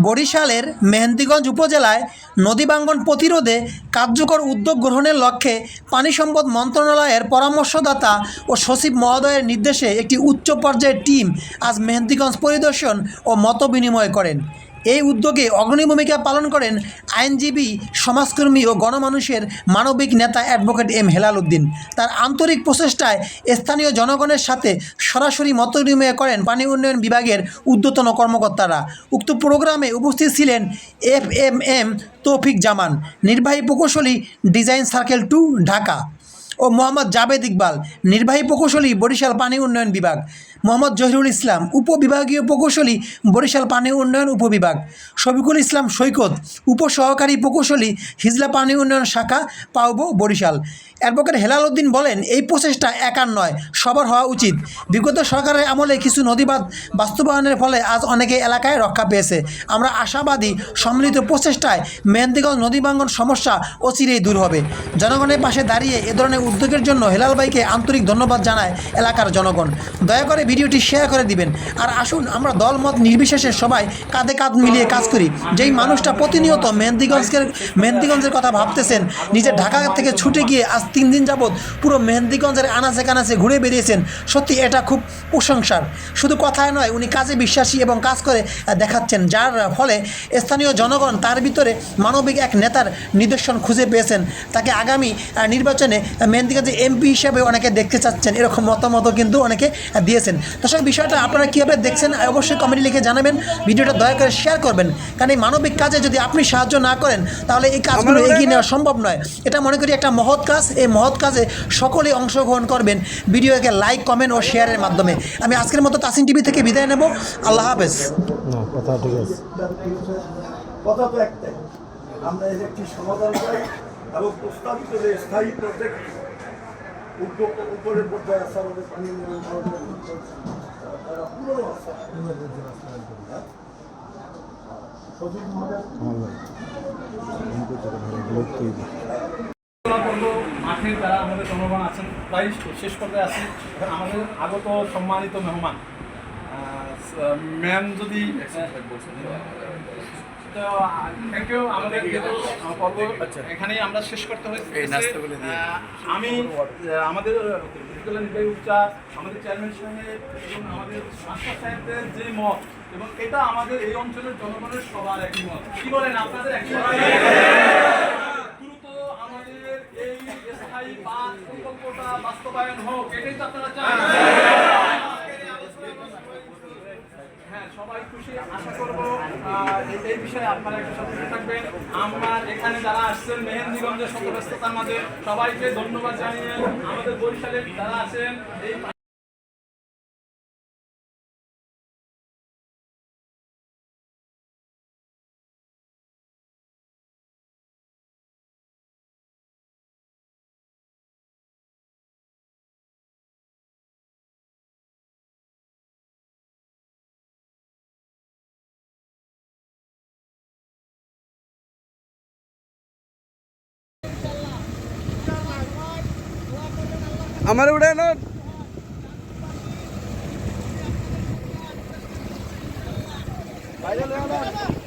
বরিশালের মেহেন্দিগঞ্জ উপজেলায় নদীবাঙ্গন প্রতিরোধে কার্যকর উদ্যোগ গ্রহণের লক্ষ্যে পানি সম্পদ মন্ত্রণালয়ের পরামর্শদাতা ও সচিব মহোদয়ের নির্দেশে একটি উচ্চ পর্যায়ের টিম আজ মেহেন্দিগঞ্জ পরিদর্শন ও মত বিনিময় করেন। এই উদ্যোগে অগ্রণী ভূমিকা পালন করেন আইনজীবী, সমাজকর্মী ও গণমানুষের মানবিক নেতা অ্যাডভোকেট এম হেলাল উদ্দিন। তার আন্তরিক প্রচেষ্টায় স্থানীয় জনগণের সাথে সরাসরি মত বিনিময় করেন পানি উন্নয়ন বিভাগের ঊর্ধ্বতন কর্মকর্তারা। উক্ত প্রোগ্রামে উপস্থিত ছিলেন এফ এম এম তৌফিক জামান, নির্বাহী প্রকৌশলী ডিজাইন সার্কেল টু ঢাকা ও মোহাম্মদ জাবেদ ইকবাল, নির্বাহী প্রকৌশলী বরিশাল পানি উন্নয়ন বিভাগ। মোহাম্মদ জহিরুল ইসলাম উপবিভাগীয় প্রকৌশলী, বরিশাল পানি উন্নয়ন উপবিভাগ। শফিকুল ইসলাম সৈকত, উপসহকারী প্রকৌশলী, হিজলা পানি উন্নয়ন শাখা পাউবো বরিশাল। অ্যাডভোকেট হেলাল উদ্দিন বলেন, এই প্রচেষ্টা একার নয়, সবার হওয়া উচিত। বিগত সরকারের আমলে কিছু নদীবাদ বাস্তবায়নের ফলে আজ অনেকে এলাকায় রক্ষা পেয়েছে। আমরা আশাবাদী, সম্মিলিত প্রচেষ্টায় মেহেন্দিগঞ্জ নদীবাঙ্গন সমস্যা অচিরেই দূর হবে। জনগণের পাশে দাঁড়িয়ে এ ধরনের উদ্যোগের জন্য হেলাল ভাইকে আন্তরিক ধন্যবাদ জানায় এলাকার জনগণ। দয়া করে ভিডিওটি শেয়ার করে দিবেন। আর আসুন, আমরা দলমত নির্বিশেষে সবাই কাঁধে কাঁধ মিলিয়ে কাজ করি। যেই মানুষটা প্রতিনিয়ত মেহেন্দিগঞ্জের মেহেন্দিগঞ্জের কথা ভাবতেছেন, নিজের ঢাকা থেকে ছুটে গিয়ে আজ তিন দিন যাবৎ পুরো মেহেন্দিগঞ্জের আনাচে কানাচে ঘুরে বেরিয়েছেন, সত্যি এটা খুব প্রশংসার। শুধু কথায় নয়, উনি কাজে বিশ্বাসী এবং কাজ করে দেখাচ্ছেন। যার ফলে স্থানীয় জনগণ তার ভিতরে মানবিক এক নেতার নিদর্শন খুঁজে পেয়েছেন। তাকে আগামী নির্বাচনে মেহেন্দিগঞ্জে এমপি হিসেবে অনেকে দেখতে চাচ্ছেন, এরকম মতামতও কিন্তু অনেকে দিয়েছেন। দর্শক বিষয়টা আপনারা কীভাবে দেখছেন অবশ্যই কমেন্টে লিখে জানাবেন। ভিডিওটা দয়া করে শেয়ার করবেন। কারণ এই মানবিক কাজে যদি আপনি সাহায্য না করেন তাহলে এই কাজগুলো এগিয়ে নেওয়া সম্ভব নয়। এটা মনে করি একটা মহৎ কাজ। এই মহৎ কাজে সকলেই অংশগ্রহণ করবেন। ভিডিওকে লাইক কমেন্ট ও শেয়ারের মাধ্যমে। আমি আজকের মতো তাসিন টিভি থেকে বিদায় নেব। আল্লাহ হাফেজ। কথা ঠিক আছে। কথা তো একটাই। আমরা এর একটি সমাধান চাই এবং প্রস্তাবিত যে স্থায়ী প্রজেক্ট উপরের পর্যায়ে আছে আমাদের পানি তারা পুরনো আছে? সচিব মহোদয় আমার ভাই আমি তো তোকে ভালো বিরক্তই দিই করব মাঠে যারা আমাদের জনগণ আছেন প্রায় শেষ পর্যায়ে আছি এখন আমাদের আগত সম্মানিত মেহমান ম্যাম যদি থ্যাংক ইউ আমাদের পর্ব এখানেই আমরা শেষ করতে হয়েছে। আমি আমাদের নির্বাহী আমাদের চেয়ারম্যান সাহেব এবং আমাদের মাস্টার সাহেবদের যে মত এবং এটা আমাদের এই অঞ্চলের জনগণের সবার একই মত কি বলেন আপনাদের একই দ্রুত আমাদের এই স্থায়ী বাঁধ প্রকল্পটা বাস্তবায়ন হোক এটাই তো আপনারা চান। সবাই খুশি। আশা করব এই বিষয়ে আপনারা একটু সতর্ক থাকবেন। আমার এখানে যারা আসছেন মেহেন্দিগঞ্জের শত মাঝে সবাইকে ধন্যবাদ জানিয়ে আমাদের বরিশালে যারা আছেন, এই ഇവിടെ Vai, Leonardo!